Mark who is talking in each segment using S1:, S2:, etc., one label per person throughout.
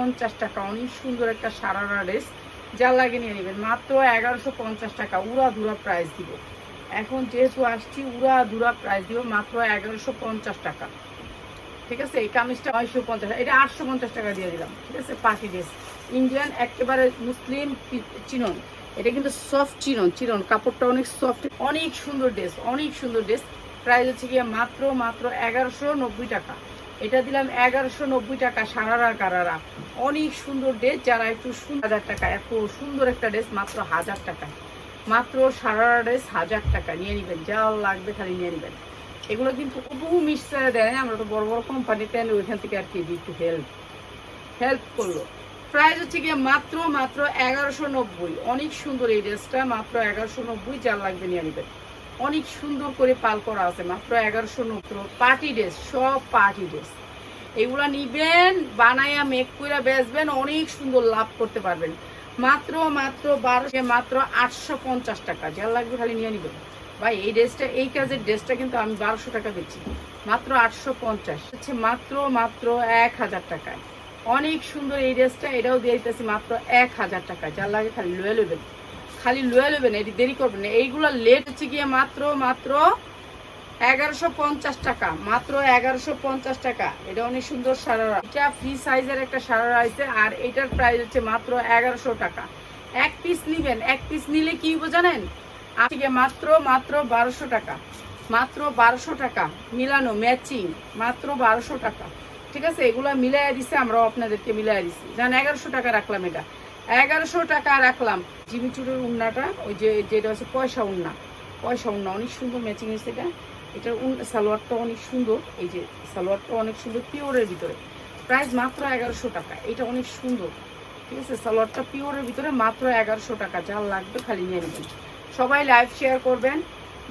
S1: পঞ্চাশ টাকা। অনেক সুন্দর একটা সারারা ড্রেস। যা লাগে নিয়ে নেবেন। মাত্র এগারোশো পঞ্চাশ টাকা। উড়া ধুরা প্রাইস দিব। এখন যেহেতু আসছি, উড়া ধুরা প্রাইস দিব মাত্র এগারোশো পঞ্চাশ টাকা। ঠিক আছে? এই কামিজটা নয়শো পঞ্চাশ এটা আটশো পঞ্চাশ টাকা দিয়ে দিলাম। ঠিক আছে? পার্টি ড্রেস ইন্ডিয়ান একেবারে মুসলিম চিনন এটা কিন্তু সফট চিনন চিনন কাপড়টা অনেক সফট অনেক সুন্দর ড্রেস অনেক সুন্দর ড্রেস প্রাইস হচ্ছে গিয়ে মাত্র মাত্র এগারোশো নব্বই টাকা। এটা দিলাম এগারোশো নব্বই টাকা সারারা কারারা। অনেক সুন্দর ড্রেস, যারা একটু হাজার টাকা, এত সুন্দর একটা ড্রেস, মাত্র হাজার টাকায় মাত্র সারারা ড্রেস হাজার টাকা, নিয়ে নেবেন, যা লাগবে খালি নিয়ে নেবেন। এগুলো কিন্তু বহু মিক্সচারে দেয় আমরা তো বড় বড় কোম্পানিতে আনি ওইখান থেকে আর কি একটু হেল্প হেল্প করল। প্রাইস হচ্ছে গিয়ে মাত্র মাত্র এগারোশো নব্বই। অনেক সুন্দর এই ড্রেসটা, মাত্র এগারোশো নব্বই যার লাগবে নিয়ে নেবেন। অনেক সুন্দর করে পাল করা আছে, মাত্র এগারোশো নব্বই পার্টি ড্রেস, সব পার্টি ড্রেস। এগুলা নিবেন বানাইয়া মেক করে বেচবেন, অনেক সুন্দর লাভ করতে পারবেন। মাত্র মাত্র বারোশো, মাত্র আটশো পঞ্চাশ টাকা। যার লাগবে খালি নিয়ে নিবেন। ভাই, এই ড্রেসটা, এই কাজের ড্রেসটা কিন্তু আমি বারোশো টাকা দিচ্ছি। মাত্র আটশো পঞ্চাশ। হচ্ছে মাত্র মাত্র এক হাজার টাকায়। অনেক সুন্দর এই ড্রেসটা, এটাও দিয়ে দিতেছি মাত্র এক হাজার টাকা। যার লাগে খালি লয়ে নেবেন খালি লয়ে নেবেন এটি দেরি করবেন এইগুলো লেট হচ্ছে গিয়ে মাত্র মাত্র এগারোশো পঞ্চাশ টাকা, মাত্র এগারোশো পঞ্চাশ টাকা। এটা অনেক সুন্দর সারারা এটা ফ্রি সাইজের একটা সারারা আছে, আর এটার প্রাইস হচ্ছে মাত্র এগারোশো টাকা। এক পিস নিবেন, এক পিস নিলে কি জানেন? আজকে মাত্র মাত্র বারোশো টাকা, মাত্র বারোশো টাকা মিলানো ম্যাচিং মাত্র বারোশো টাকা। ঠিক আছে? এগুলো মিলাই দিছে, আমরাও আপনাদেরকে মিলাই দিছি। জান, এগারোশো টাকা রাখলাম এটা। এগারোশো টাকা রাখলাম। জিমিচুরের উন্নাটা, ওই যে, যেটা হচ্ছে পয়সা উন্না। পয়সা উন্না, অনেক সুন্দর ম্যাচিং হয়েছে এটা। এটার উন, সালোয়ারটা অনেক সুন্দর। এই যে, সালোয়ারটা অনেক সুন্দর পিওরের ভিতরে। প্রাইস মাত্র এগারোশো টাকা। এটা অনেক সুন্দর। ঠিক আছে? সালোয়ারটা পিওরের ভিতরে মাত্র এগারোশো টাকা। যা লাগবে খালি নিয়ে নেবেন। সবাই লাইভ শেয়ার করবেন।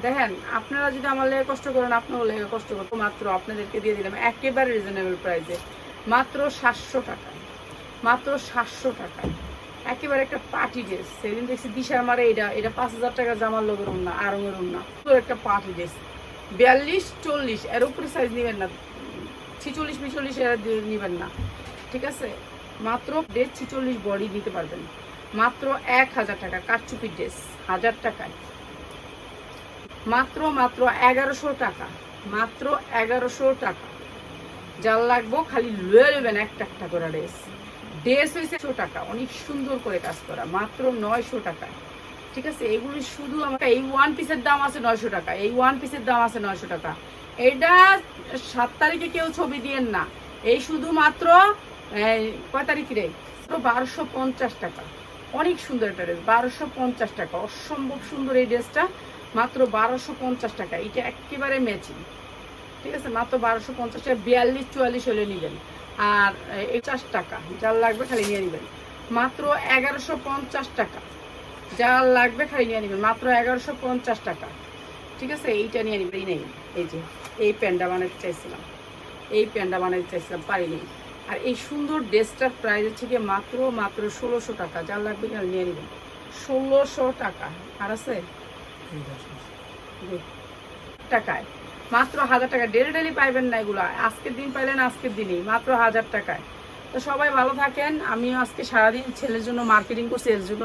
S1: দেখেন, আপনারা যদি আমার লেগে কষ্ট করেন, আপনারও লেগে কষ্ট করব মাত্র আপনাদেরকে দিয়ে দিলাম একেবারে রিজনেবল প্রাইসে মাত্র সাতশো টাকা। মাত্র সাতশো টাকা। একেবারে একটা পার্টি ড্রেস। সেদিন দেখছি দিশার মারে এটা এটা পাঁচ হাজার টাকা জামার লোকের উন্না আরঙের না একটা পার্টি ড্রেস। বিয়াল্লিশ, চল্লিশ, এর উপরে সাইজ নেবেন না। ছিচল্লিশ মিচল্লিশ এর নেবেন না। ঠিক আছে? মাত্র ড্রেস ছিচল্লিশ বডি দিতে পারবেন। মাত্র এক হাজার টাকা কারচুপি ড্রেস, হাজার টাকায়। মাত্র মাত্র এগারোশো টাকা। মাত্র এগারোশো টাকা। যার লাগবো খালি লয়ে নেবেন একটা একটা করে ড্রেস। ড্রেস হয়েছে একশো টাকা, অনেক সুন্দর করে কাজ করা, মাত্র নয়শো টাকা। ঠিক আছে? এগুলি শুধু আমার এই ওয়ান পিসের দাম আছে নয়শো টাকা, এই ওয়ান পিসের দাম আছে নয়শো টাকা। এটা সাত তারিখে কেউ ছবি দিয়েন না। এই শুধুমাত্র কয় তারিখ রে? বারোশো পঞ্চাশ টাকা। অনেক সুন্দর একটা ড্রেস, বারোশো পঞ্চাশ টাকা। অসম্ভব সুন্দর এই ড্রেসটা, মাত্র বারোশো পঞ্চাশ টাকা। এটা একেবারে ম্যাচিং ঠিক আছে? মাত্র বারোশো পঞ্চাশ টাকা, বিয়াল্লিশ চুয়াল্লিশ হলে নেবেন। আর পঞ্চাশ টাকা। যার লাগবে খালি নিয়ে নেবেন। মাত্র এগারোশো পঞ্চাশ টাকা। যার লাগবে খালি নিয়ে নেবেন। মাত্র এগারোশো পঞ্চাশ টাকা। ঠিক আছে? এইটা নিয়ে নেবেন। এই নেই। এই যে এই প্যান্ডা বানাতে চাইছিলাম। এই প্যান্ডা বানাতে চাইছিলাম। পারিনি আর এই সুন্দর ড্রেসটার প্রাইস হচ্ছে গিয়ে মাত্র মাত্র ষোলোশো টাকা। যার লাগবে খালি নিয়ে নেবেন। ষোলোশো টাকা। আর আছে? টাকায়। মাত্র হাজার টাকা। ডেলি ডেলি পাইবেন না এগুলো। আজকের দিন পাইলেন আজকের দিনই, মাত্র হাজার টাকায়। তো সবাই ভালো থাকেন। আমিও আজকে সারাদিন ছেলের জন্য মার্কেটিং করছি, এর জন্য